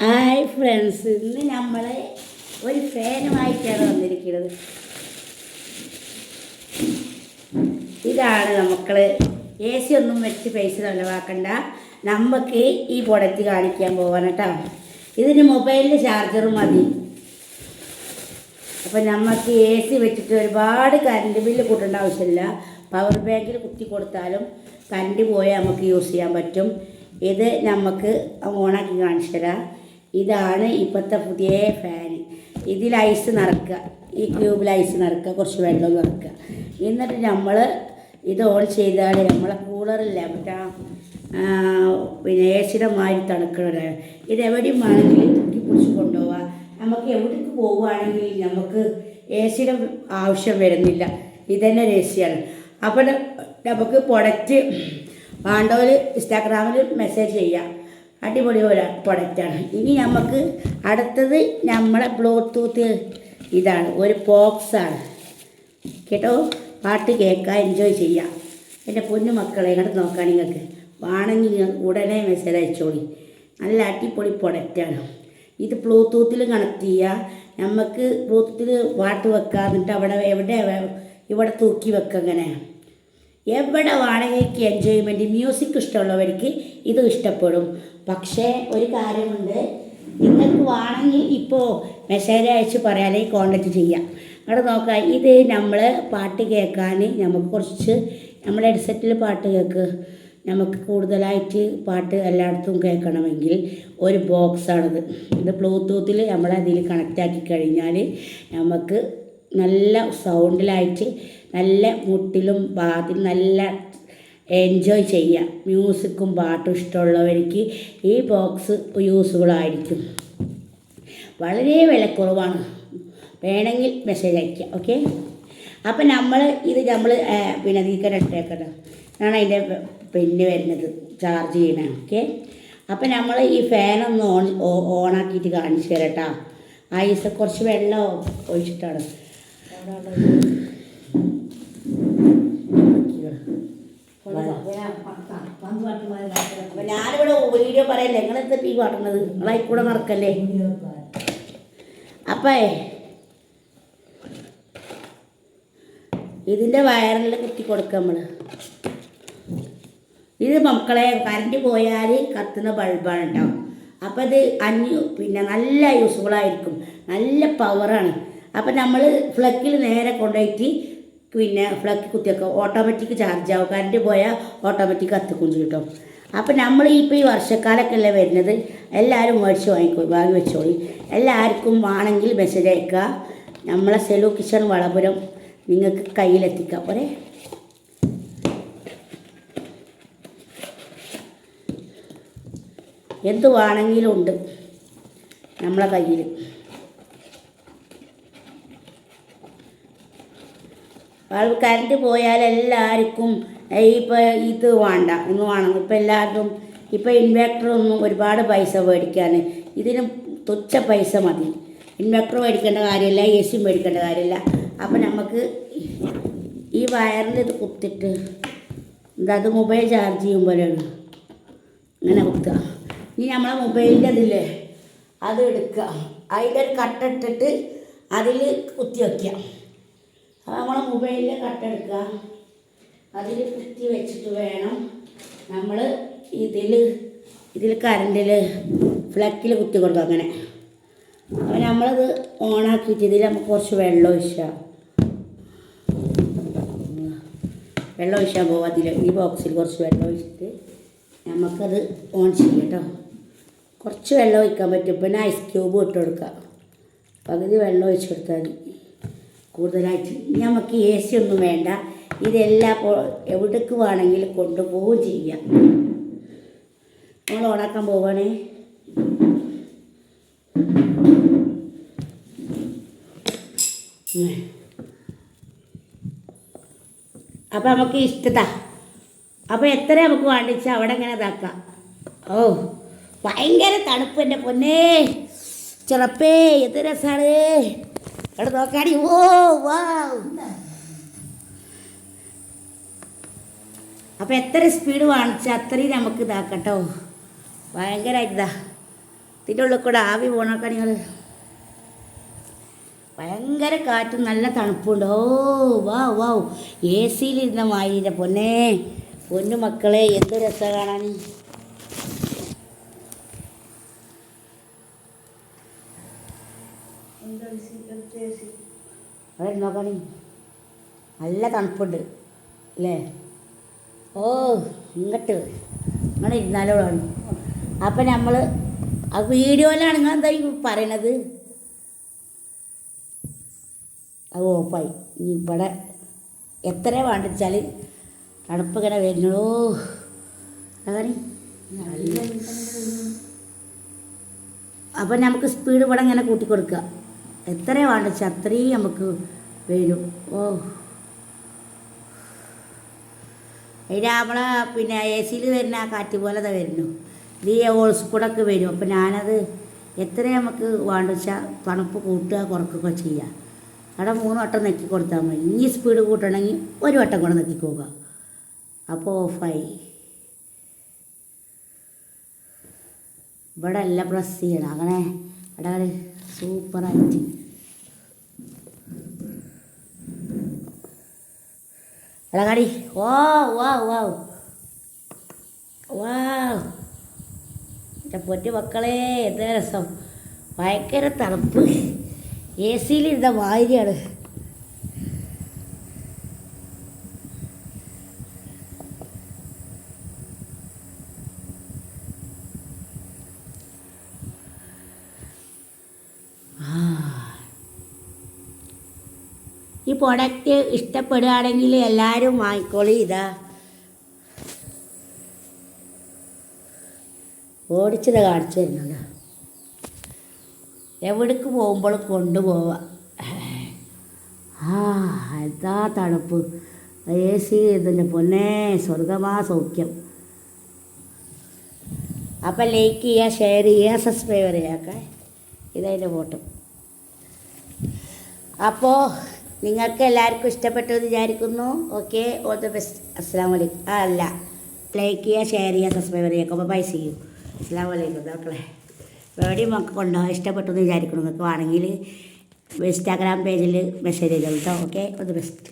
Hi friends ഇന്ന് നമ്മൾ ഒരു ഫാനുമായിട്ടാണ് വന്നിരിക്കുന്നത്. ഇതാണ് നമുക്ക് എ സി ഒന്നും വെച്ച് പൈസ ചിലവാക്കണ്ട. നമുക്ക് ഈ പ്രൊഡക്റ്റ് കാണിക്കാൻ പോകാൻ കേട്ടോ ഇതിന് മൊബൈലിൽ ചാർജറും മതി. അപ്പം നമുക്ക് എ സി വെച്ചിട്ട് ഒരുപാട് കറണ്ട് ബില്ല് കൂട്ടേണ്ട ആവശ്യമില്ല. പവർ ബാങ്കിൽ കുത്തി കൊടുത്താലും കറണ്ട് പോയാൽ നമുക്ക് യൂസ് ചെയ്യാൻ പറ്റും. ഇത് നമുക്ക് ഓണാക്കി കാണിച്ചു തരാം. ഇതാണ് ഇപ്പോഴത്തെ പുതിയ ഫാൻ ഇതിൽ ഐസ് നിറക്കുക. ഈ ക്യൂബിൽ ഐസ് നിറക്കുക. കുറച്ച് വെള്ളം നിറക്കുക. എന്നിട്ട് നമ്മൾ ഇത് ഓൺ ചെയ്താൽ നമ്മളെ കൂളറില്ല മറ്റേ പിന്നെ സിയുടെ മാതിരി തണുക്കണ ഇത് എവിടെയും വേണമെങ്കിലും തൂക്കി പിടിച്ച് കൊണ്ടുപോവാം. നമുക്ക് എവിടേക്ക് പോവുകയാണെങ്കിൽ നമുക്ക് എ സിയുടെ ആവശ്യം വരുന്നില്ല. ഇതന്നെ സിയാണ് അപ്പോൾ നമുക്ക് പ്രൊഡക്റ്റ് വേണ്ടവർ ഇൻസ്റ്റാഗ്രാമിൽ മെസ്സേജ് ചെയ്യാം. അടിപൊളി പ്രൊഡക്റ്റാണ് ഇനി നമുക്ക് അടുത്തത് നമ്മളെ ബ്ലൂടൂത്ത് ഇതാണ്. ഒരു ബോക്സാണ് കേട്ടോ? പാട്ട് കേൾക്കാം എൻജോയ് ചെയ്യാം. എന്റെ പൊന്നു മക്കളെ ഇങ്ങോട്ട് നോക്കാൻ നിങ്ങൾക്ക്. വേണമെങ്കിൽ ഉടനെ മെസ്സേജ് അയച്ചോളി. നല്ല അടിപൊളി പ്രൊഡക്റ്റാണ് ഇത് ബ്ലൂടൂത്തിൽ കണക്ട് ചെയ്യുക നമുക്ക് ബ്ലൂടൂത്തിൽ പാട്ട് വെക്കുക എന്നിട്ട് അവിടെ എവിടെ ഇവിടെ തൂക്കി വെക്കുക അങ്ങനെ എവിടെ വേണമെങ്കിൽ എൻജോയ്മെന്റ് മ്യൂസിക് ഇഷ്ടമുള്ളവർക്ക് ഇത് ഇഷ്ടപ്പെടും. പക്ഷേ ഒരു കാര്യമുണ്ട്. നിങ്ങൾക്ക് വേണമെങ്കിൽ ഇപ്പോൾ മെസ്സേജ് അയച്ച് പറയാനേ കോണ്ടാക്ട് ചെയ്യാം. അവിടെ നോക്കാം ഇത് നമ്മൾ പാട്ട് കേൾക്കാൻ നമുക്ക് കുറച്ച് നമ്മുടെ ഹെഡ്സെറ്റിൽ പാട്ട് കേൾക്ക് നമുക്ക് കൂടുതലായിട്ട് പാട്ട് എല്ലായിടത്തും കേൾക്കണമെങ്കിൽ ഒരു ബോക്സാണിത് ഇത് ബ്ലൂടൂത്തിൽ നമ്മളതിൽ കണക്റ്റാക്കി കഴിഞ്ഞാൽ നമുക്ക് നല്ല സൗണ്ടിലായിട്ട് നല്ല മുട്ടിലും ബാതിലും നല്ല എൻജോയ് ചെയ്യാം. മ്യൂസിക്കും പാട്ടും ഇഷ്ടമുള്ളവർക്ക് ഈ ബോക്സ് യൂസ്ഫുള്ളായിരിക്കും വളരെ വിലക്കുറവാണ്. വേണമെങ്കിൽ മെസ്സേജ് അയക്കുക ഓക്കെ അപ്പം നമ്മൾ ഇത് നമ്മൾ പിന്നെ നീക്കാൻ ഇട്ടേക്കണം ആണ് അതിന്റെ പിന്നെ വരുന്നത് ചാർജ് ചെയ്യണം ഓക്കെ അപ്പം നമ്മൾ ഈ ഫാനൊന്ന് ഓൺ ഓണാക്കിയിട്ട് കാണിച്ചു തരാം കേട്ടോ ഐസ് കുറച്ച് വെള്ളം ഒഴിച്ചിട്ടാണ്. ഞാനിവിടെ വീഡിയോ പറയല്ലേ? നിങ്ങളെന്താ ഈ പാടുന്നത് നിങ്ങളായി കൂടെ നടക്കല്ലേ? അപ്പേ ഇതിന്റെ വയറിൽ കുത്തി കൊടുക്കുക നമ്മൾ ഇത് മക്കളെ കറണ്ട് പോയാൽ കത്തുന്ന ബൾബാണ് ഉണ്ടാവും അപ്പോൾ ഇത് അഞ്ഞു പിന്നെ നല്ല യൂസ്ഫുള്ളായിരിക്കും നല്ല പവറാണ് അപ്പം നമ്മൾ ഫ്ലക്കിൽ നേരെ കൊണ്ടുപോയിട്ട് പിന്നെ ഫ്ലക്ക് കുത്തിയൊക്കെ ഓട്ടോമാറ്റിക് ചാർജ് ആവും. കറണ്ട് പോയാൽ ഓട്ടോമാറ്റിക് കത്തിക്കും കിട്ടും അപ്പം നമ്മൾ ഇപ്പോൾ ഈ വർഷക്കാലൊക്കെ അല്ലേ വരുന്നത്? എല്ലാവരും മേടിച്ച് വാങ്ങിക്കോ വാങ്ങി വെച്ചോളി. എല്ലാവർക്കും വേണമെങ്കിൽ മെസ്സേജ് അയക്കുക നമ്മളെ സെലു കിച്ചൺ വളപുരം നിങ്ങൾക്ക് കയ്യിലെത്തിക്കാം. പോരെ എന്ത് വേണമെങ്കിലും ഉണ്ട് നമ്മളെ കയ്യിൽ കറണ്ട് പോയാൽ എല്ലാവർക്കും ഇപ്പോൾ ഇത് വേണ്ട എന്ന് വേണം. ഇപ്പം എല്ലാവർക്കും ഇപ്പോൾ ഇൻവെർട്ടറൊന്നും ഒരുപാട് പൈസ മേടിക്കാൻ ഇതിന് തുച്ഛ പൈസ മതി. ഇൻവെർട്ടർ മേടിക്കേണ്ട കാര്യമില്ല എ സി മേടിക്കേണ്ട കാര്യമില്ല. അപ്പം നമുക്ക് ഈ വയറിൽ ഇത് കുത്തിട്ട് എന്താ അത് മൊബൈൽ ചാർജ് ചെയ്യും പോലെയാണ് ഇങ്ങനെ കുത്തുക. ഇനി നമ്മളെ മൊബൈലിന്റെ ഇതില്ലേ അത് എടുക്കുക. അതിന്റെ ഒരു കട്ടിട്ടിട്ട് അതിൽ കുത്തി വയ്ക്കുക അപ്പോൾ നമ്മളെ മൊബൈലിൽ കട്ടെടുക്കുക അതിൽ കുത്തി വെച്ചിട്ട് വേണം നമ്മൾ ഇതിൽ ഇതിൽ കറണ്ടിൽ ഫ്ലക്കിൽ കുത്തി കൊടുക്കുക അങ്ങനെ. അപ്പോൾ നമ്മളത് ഓണാക്കിയിട്ട് ഇതിൽ നമുക്ക് കുറച്ച് വെള്ളം ഒഴിച്ചാൽ വെള്ളം ഒഴിച്ചാൽ പോകും അതിൽ ഈ ബോക്സിൽ കുറച്ച് വെള്ളം ഒഴിച്ചിട്ട് നമുക്കത് ഓൺ ചെയ്യാം കേട്ടോ. കുറച്ച് വെള്ളം ഒഴിക്കാൻ പറ്റും. പിന്നെ ഐസ് ക്യൂബ് ഇട്ട് കൊടുക്കുക പകുതി വെള്ളം ഒഴിച്ച് കൊടുത്താൽ മതി. കൂടുതലായിട്ട്. നമുക്ക് എ സി ഒന്നും വേണ്ട. ഇതെല്ലാം എവിടേക്ക് വേണമെങ്കിലും കൊണ്ടുപോവുകയും ചെയ്യാം. നമ്മൾ ഉണക്കാൻ പോവാണേ. അപ്പം നമുക്ക് ഇഷ്ടതാ. അപ്പോൾ എത്ര നമുക്ക് വേണ്ടിച്ചാൽ അവിടെ ഇങ്ങനെ ഇതാക്കാം. ഓ ഭയങ്കര തണുപ്പ് എന്റെ പൊന്നേ. ചെറുപ്പേ എത്ര രസമാണ് അവിടെ നോക്കാടി. ഓ വാ അപ്പം എത്ര സ്പീഡ് വാങ്ങിച്ചാൽ അത്രയും നമുക്ക് ഇതാക്കട്ടോ. ഭയങ്കരമായിട്ട് ഇതാ. ഇതിന്റെ ഉള്ളിൽ കൂടെ ആവി പോണൊക്കെ നിങ്ങൾ ഭയങ്കര കാറ്റും നല്ല തണുപ്പുണ്ട്. ഓ വാ വാ എ സിയിലിരുന്ന മാതിരി പൊന്നേ. പൊന്നു മക്കളെ എന്ത് രസം കാണാൻ. അവിടെ നോക്കണി നല്ല തണുപ്പുണ്ട് അല്ലേ? ഓ ഇങ്ങട്ട് ഇങ്ങനെ ഇരുന്നാലോളാണ് അപ്പം നമ്മൾ ആ വീഡിയോയിലാണ് നിങ്ങൾ എന്താ ഈ പറയണത്? അത് ഓപ്പായി ഇനി ഇവിടെ എത്ര വേണ്ടിച്ചാൽ തണുപ്പ് ഇങ്ങനെ വരുന്നോ അതാണ് അപ്പം നമുക്ക് സ്പീഡ് ഇവിടെ ഇങ്ങനെ കൂട്ടി കൊടുക്കുക എത്ര വേണ്ടച്ച അത്രയും നമുക്ക് വരും. ഓ. അതിന് നമ്മളെ പിന്നെ എ സിയിൽ വരുന്ന ആ കാറ്റ് പോലെ തന്നെ വരുന്നു. ഈ ഓൾസ് കൂടൊക്കെ വരും. അപ്പം ഞാനത് എത്ര നമുക്ക് വേണ്ട വെച്ചാൽ തണുപ്പ് കൂട്ടുക കുറക്കുകയൊക്കെ ചെയ്യുക അവിടെ മൂന്ന് വട്ടം നെക്കി കൊടുത്താൽ മതി. ഇനി സ്പീഡ് കൂട്ടണമെങ്കിൽ ഒരു വട്ടം കൂടെ നെക്കി പോവുക അപ്പോൾ ഓഫായി. ഇവിടെ എല്ലാം പ്രസ് ചെയ്യണം. അങ്ങനെ അവിടെ സൂപ്പറായിട്ട്. അളകാടി വാ വാ വാ വാ എന്റെ പൊറ്റു മക്കളെ എന്താ രസം. ഭയങ്കര തണുപ്പ്. എ സിയിലിരുന്ന മാതിരിയാണ്. ഈ പ്രൊഡക്റ്റ് ഇഷ്ടപ്പെടുകയാണെങ്കിൽ എല്ലാവരും വാങ്ങിക്കോളി. ഇതാ. ഓടിച്ചത് കാണിച്ചു തരുന്നത്. എവിടേക്ക് പോകുമ്പോഴും കൊണ്ടുപോവാം. ആ എന്താ തണുപ്പ്. എ സി ഇതിന്റെ പൊന്നെ സ്വർഗമാ സൗഖ്യം. അപ്പം ലൈക്ക് ചെയ്യുക ഷെയർ ചെയ്യുക സബ്സ്ക്രൈബ് ചെയ്യുക ഇതതിന്റെ ഫോട്ടോ അപ്പോൾ നിങ്ങൾക്ക് എല്ലാവർക്കും ഇഷ്ടപ്പെട്ടു എന്ന് വിചാരിക്കുന്നു. ഓക്കെ ഓൾ ദ ബെസ്റ്റ് അസ്സാം വലൈക്കും ആ അല്ല. ലൈക്ക് ചെയ്യുക ഷെയർ ചെയ്യുക സബ്സ്ക്രൈബ് ചെയ്യുക അപ്പോൾ ബൈ ചെയ്യൂ അസ്സാം വലൈക്കും ഡോക്ടറെ എവിടെയും മക്കൾ കൊണ്ടോ ഇഷ്ടപ്പെട്ടു എന്ന് വിചാരിക്കുന്നു. നിങ്ങൾക്ക് വേണമെങ്കിൽ ഇൻസ്റ്റാഗ്രാം പേജിൽ മെസ്സേജ് ചെയ്തോളൂ കേട്ടോ ഓക്കെ ഓൾ ദ ബെസ്റ്റ്